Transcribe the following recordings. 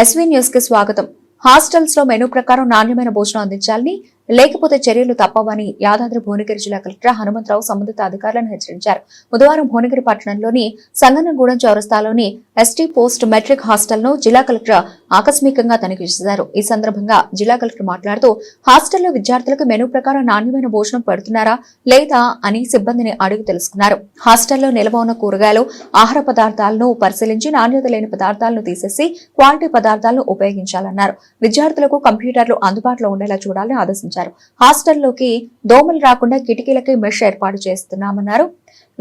SV న్యూస్కి స్వాగతం. హాస్టల్స్లో మెనూ ప్రకారం నాణ్యమైన భోజనం అందించాలని లేకపోతే చర్యలు తప్పవని యాదాద్రి భువనగిరి జిల్లా కలెక్టర్ హనుమంతరావు సంబంధిత అధికారులను హెచ్చరించారు. బుధవారం భువనగిరి పట్టణంలోని సంగనగూడెం చౌరస్తాలోని ఎస్టీ పోస్ట్ మెట్రిక్ హాస్టల్ను జిల్లా కలెక్టర్ ఆకస్మికంగా తనిఖీ చేశారు. ఈ సందర్భంగా జిల్లా కలెక్టర్ మాట్లాడుతూ హాస్టల్లో విద్యార్థులకు మెనూ ప్రకారం నాణ్యమైన భోజనం పెడుతున్నారా లేదా? అని సిబ్బందిని అడిగి తెలుసుకున్నారు. హాస్టల్లో నిల్వ ఉన్న కూరగాయలు ఆహార పదార్థాలను పరిశీలించి నాణ్యత లేని పదార్థాలను తీసేసి క్వాలిటీ పదార్థాలను ఉపయోగించాలన్నారు. విద్యార్థులకు కంప్యూటర్లు అందుబాటులో ఉండేలా చూడాలని ఆదేశించారు. హాస్టల్లోకి దోమలు రాకుండా కిటికీలకి మెష్ ఏర్పాటు చేస్తున్నామన్నారు.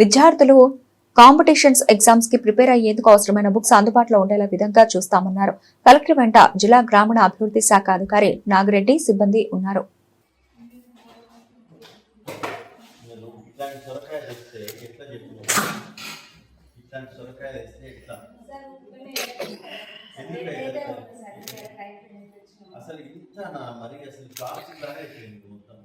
విద్యార్థులు కాంపిటీషన్స్ ఎగ్జామ్స్కి ప్రిపేర్ అయ్యేందుకు అవసరమైన బుక్స్ అందుబాటులో ఉండేలా విధంగా చూస్తామన్నారు. కలెక్టర్ వెంట జిల్లా గ్రామీణ అభివృద్ధి శాఖ అధికారి నాగిరెడ్డి సిబ్బంది ఉన్నారు. సొరకాయ అసలు ఇంత నా మరి అసలు క్లాస్ లాగా అయిపోయింది మొత్తం.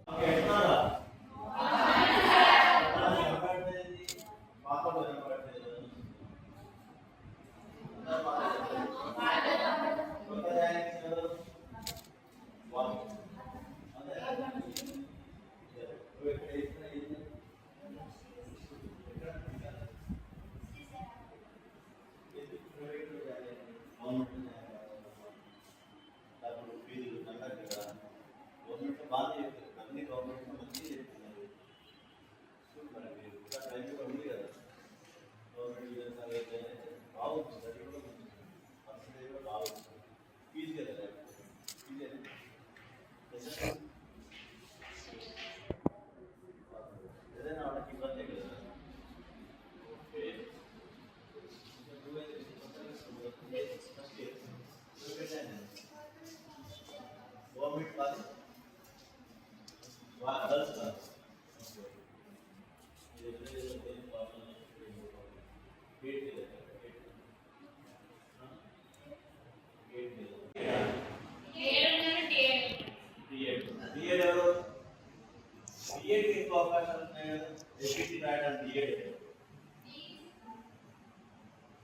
एपीटी राइट एंड डीए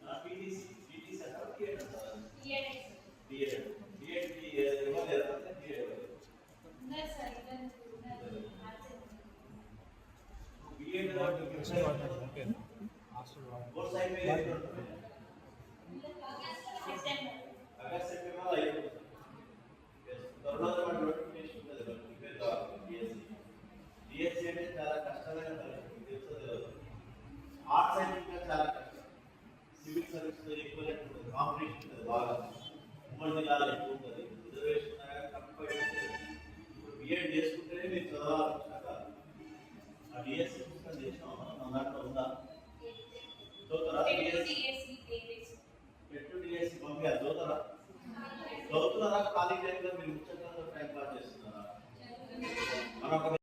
ना पीटी सीटी से हर डीए ना डीए సివిల్ సర్వీస్ ఎక్కువ ఉంటుంది కాంపిటీషన్ ఉంటుంది బాగా ఉమ్మడి జిల్లాలో ఎక్కువ ఉంటుంది రిజర్వేషన్ తక్కువ ఇప్పుడు బిఎడ్ చేసుకుంటేనే మీరు చదవాలి వచ్చినాక ఆ డిఎస్సి పుస్తకం చేసినాం మన దాంట్లో ఉందా చదువుతారా డిఎస్సి పెట్టు డిఎస్సి పంపించాలి చదువుతారా చదువుతున్నారా ఖాళీ టైంలో మీరు ముచ్చట్లతో టైం పాస్ చేస్తున్నారా మన ఒక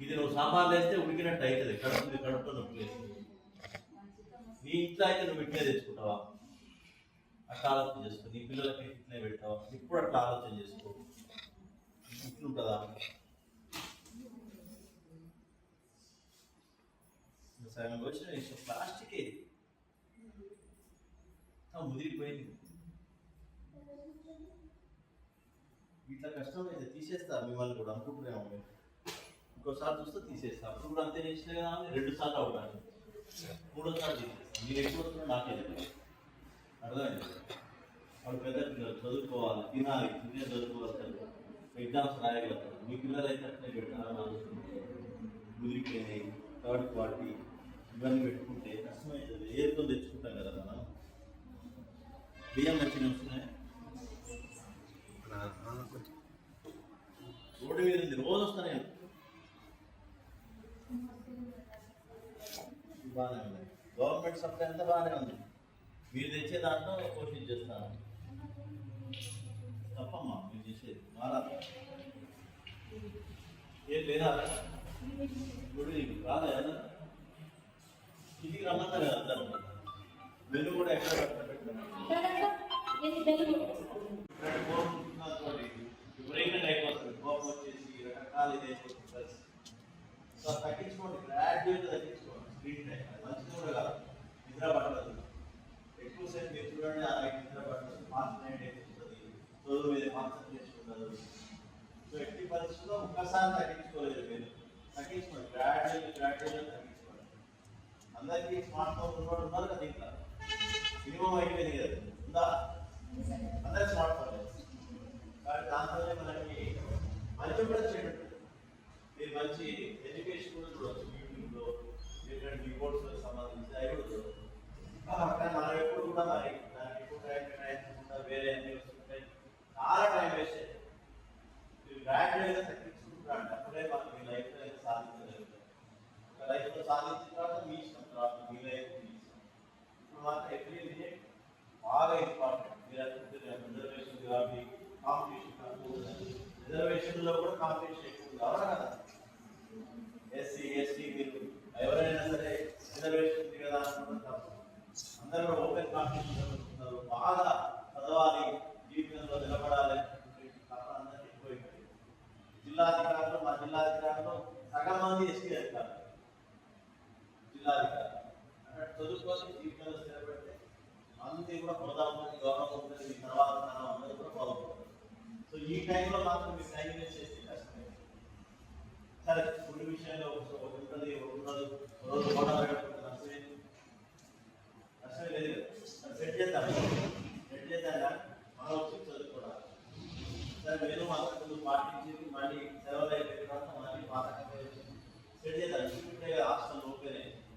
ఇది నువ్వు సాంబార్లు వేస్తే ఉడికినట్టు అవుతుంది కడుపుంది కడుపులో నొప్పి వేస్తుంది నీ ఇంట్లో అయితే నువ్వు ఇట్లే తెచ్చుకుంటావా? అట్లా ఆలోచన చేసుకో. నీ పిల్లలకి ఇట్లే పెట్టావా ఇప్పుడు అట్లా ఆలోచన చేసుకో. ఇట్లుంటుందా? సగం వచ్చిన విషయం ప్లాస్టికే ముదిరిపోయింది. ఇట్లా కష్టం అయితే తీసేస్తా మిమ్మల్ని కూడా అనుకుంటున్నాము ఇంకోసారి చూస్తే తీసేస్తా. అప్పుడు కూడా అంతే చేసినా రెండు సార్లు అవుతాను మూడోసారి తీసేస్తా మీరు ఎక్కువ నాకే తెలియదు అర్థమైంది వాళ్ళు పెద్ద పిల్లలు చదువుకోవాలి తినాలి తినే చదువుకోవాలి ఎగ్జామ్స్ రాయగలుగుతారు మీ పిల్లలు అయితే అట్లే పెట్టాలని ఆలోచించారు ముదిరిపోయినాయి థర్డ్ క్వాలిటీ ఇవన్నీ పెట్టుకుంటే కష్టమైతుంది ఏరుతో తెచ్చుకుంటాం కదా మనం బియ్యం మంచిగా వస్తున్నాయి రోడ్డు మీద రోజు వస్తున్నాయి బాగానే ఉంది. గవర్నమెంట్ సప్లై అంతా బాగానే ఉంది. మీరు తెచ్చే దాంట్లో కోచింగ్ చేస్తాను. తప్పమ్మా మీరు చేసేది. మారా ఏం లేదా? ఇప్పుడు రాదా ఏదన్నా ఇంటికి రమ్మన్నారు కదా అందరూ. మెను కూడా ఎక్కడ విపరీతంగా అయిపోతుంది కోపం వచ్చేసి రకరకాలు ఇది అయిపోతుంది. సో తగ్గించుకోండి గ్రాడ్యుయేట్ తగ్గించుకోండి. రోజు మీరు కాన్సన్ట్రేషన్ సో ఎట్టి పరిస్థితుల్లో ఒక్కసారి తగ్గించుకోలేదు మీరు తగ్గించుకోండి గ్రాడ్యువల్ గ్రాడ్యువల్ తగ్గించుకోండి అందరికీ స్మార్ట్ ఫోన్ కూడా ఉన్నారు కదా ఇంకా సాధించిన తర్వాత మీ ఇష్టం తర్వాత మీ లైఫ్ మీ ఇష్టం. ఇప్పుడు మాత్రం ఎవ్రీ మినిట్ బాగా ఇంపార్టెంట్. మీరు అనుకుంటున్న రిజర్వేషన్ కాబట్టి కాంపిటీషన్ రిజర్వేషన్లో కూడా కాంపిటీషన్ ఎక్కువ ఉంది. కదా? ఎస్సీ ఎస్టీ మీరు ఎవరైనా సరే రిజర్వేషన్ ఉంది కదా అనుకుంటారు తప్పు. అందరూ ఓపెన్ కాంపిటీషన్ జరుగుతున్నారు. బాగా చదవాలి జీవితంలో నిలబడాలి అనుకుంటే తప్ప అందరికీ ఎక్కువైపోయింది జిల్లాధికారులు మా జిల్లాధికారులు సగం మంది ఎస్టీ అధికారులు జిల్లాధికారులు అంటే చదువుకొని జీవితంలో స్థిరపడితే అంతే కూడా ప్రధానమంత్రి గౌరవం ఉంటుంది మీ తర్వాత తరం అందరూ కూడా బాగుంటుంది సో ఈ టైంలో మాత్రం మీరు టైం చేస్తే కష్టమే. సరే ఫుడ్ విషయంలో ఒకటి ఉంటుంది ఒకటి ఉండదు రోజు హోటల్ కష్టమే. నష్టమే లేదు సెట్ చేద్దాం